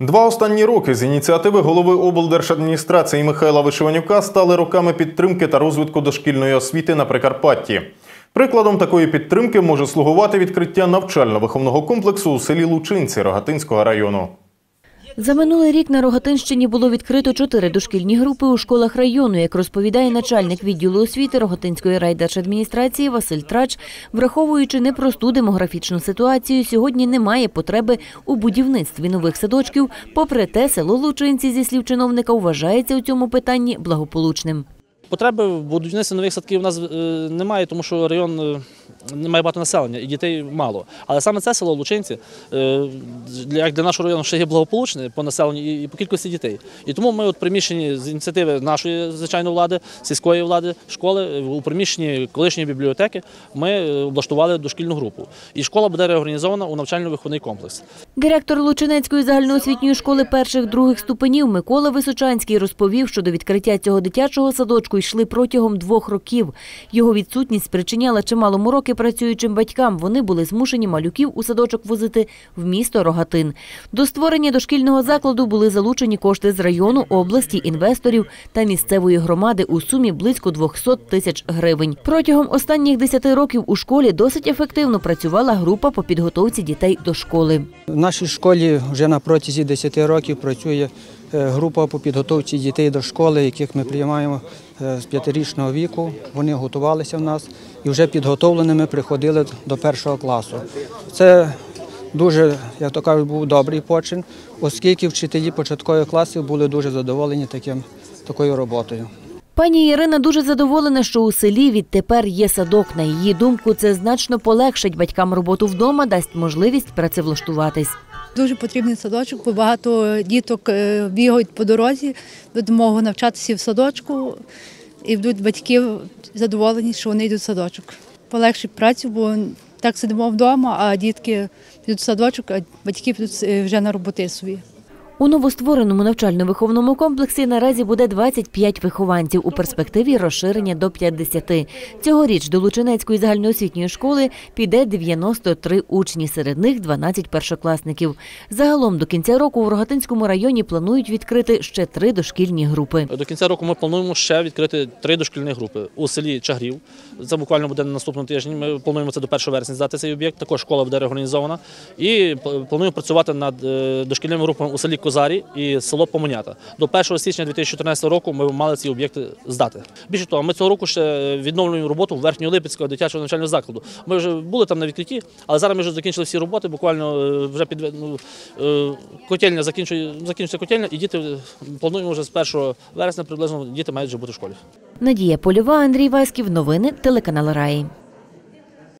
Два останні роки з ініціативи голови облдержадміністрації Михайла Вишиванюка стали роками підтримки та розвитку дошкільної освіти на Прикарпатті. Прикладом такої підтримки може слугувати відкриття навчально-виховного комплексу у селі Лучинці Рогатинського району. За минулий рік на Рогатинщині було відкрито чотири дошкільні групи у школах району. Як розповідає начальник відділу освіти Рогатинської райдержадміністрації Василь Трач, враховуючи непросту демографічну ситуацію, сьогодні немає потреби у будівництві нових садочків. Попри те, село Лучинці, зі слів чиновника, вважається у цьому питанні благополучним. Потреби в будівництві нових садків у нас е, немає, тому що район е, не має багато населення і дітей мало. Але саме це село Лучинці, е, як для нашого району, ще є благополучне по населенню і- по кількості дітей. І тому ми от приміщенні з ініціативи нашої звичайної влади, сільської влади, школи, е, у приміщенні колишньої бібліотеки ми е, облаштували дошкільну групу. І школа буде реорганізована у навчально-виховний комплекс. Директор Лучинецької загальноосвітньої школи перших-других ступенів Микола Височанський розповів, що до відкриття цього дитячого садочку йшли протягом двох років. Його відсутність спричиняла чимало мороки працюючим батькам. Вони були змушені малюків у садочок возити в місто Рогатин. До створення дошкільного закладу були залучені кошти з району, області, інвесторів та місцевої громади у сумі близько 200 тисяч гривень. Протягом останніх 10 років у школі досить ефективно працювала група по підготовці дітей до школи. В нашій школі вже на протязі 10 років працює група по підготовці дітей до школи, яких ми приймаємо е, з п'ятирічного віку. Вони готувалися в нас і вже підготовленими приходили до першого класу. Це дуже, як то кажуть, був добрий почин, оскільки вчителі початкових класів були дуже задоволені таким, такою роботою. Пані Ірина дуже задоволена, що у селі відтепер є садок. На її думку, це значно полегшить батькам роботу вдома, дасть можливість працевлаштуватись. Дуже потрібний садочок, бо багато діток е, бігають по дорозі, допомогу навчатися в садочку, і будуть батьки задоволені, що вони йдуть в садочок. Полегшить працю, бо так сидимо вдома, а дітки йдуть в садочок, а батьки підуть е, вже на роботи свої. У новоствореному навчально-виховному комплексі наразі буде 25 вихованців, у перспективі розширення до 50. Цьогоріч до Лучинецької загальноосвітньої школи піде 93 учні, серед них 12 першокласників. Загалом до кінця року у Рогатинському районі планують відкрити ще три дошкільні групи. До кінця року ми плануємо ще відкрити три дошкільні групи у селі Чагрів. Це буквально буде на наступному тижні. Ми плануємо це до 1 вересня здати цей об'єкт. Також школа буде реорганізована. І плануємо працювати над е, дошкільними групами у селі Козарі і село Помонята. До 1 січня 2014 року ми мали ці об'єкти здати. Більше того, ми цього року ще відновлюємо роботу Верхньолипецького дитячого навчального закладу. Ми вже були там на відкритті, але зараз ми вже закінчили всі роботи. Буквально е, вже під ну, е, котельня закінчує закінчується котельня, і діти плануємо вже з 1 вересня приблизно діти мають вже бути в школі. Надія Польова, Андрій Васьків. Новини телеканал Раї.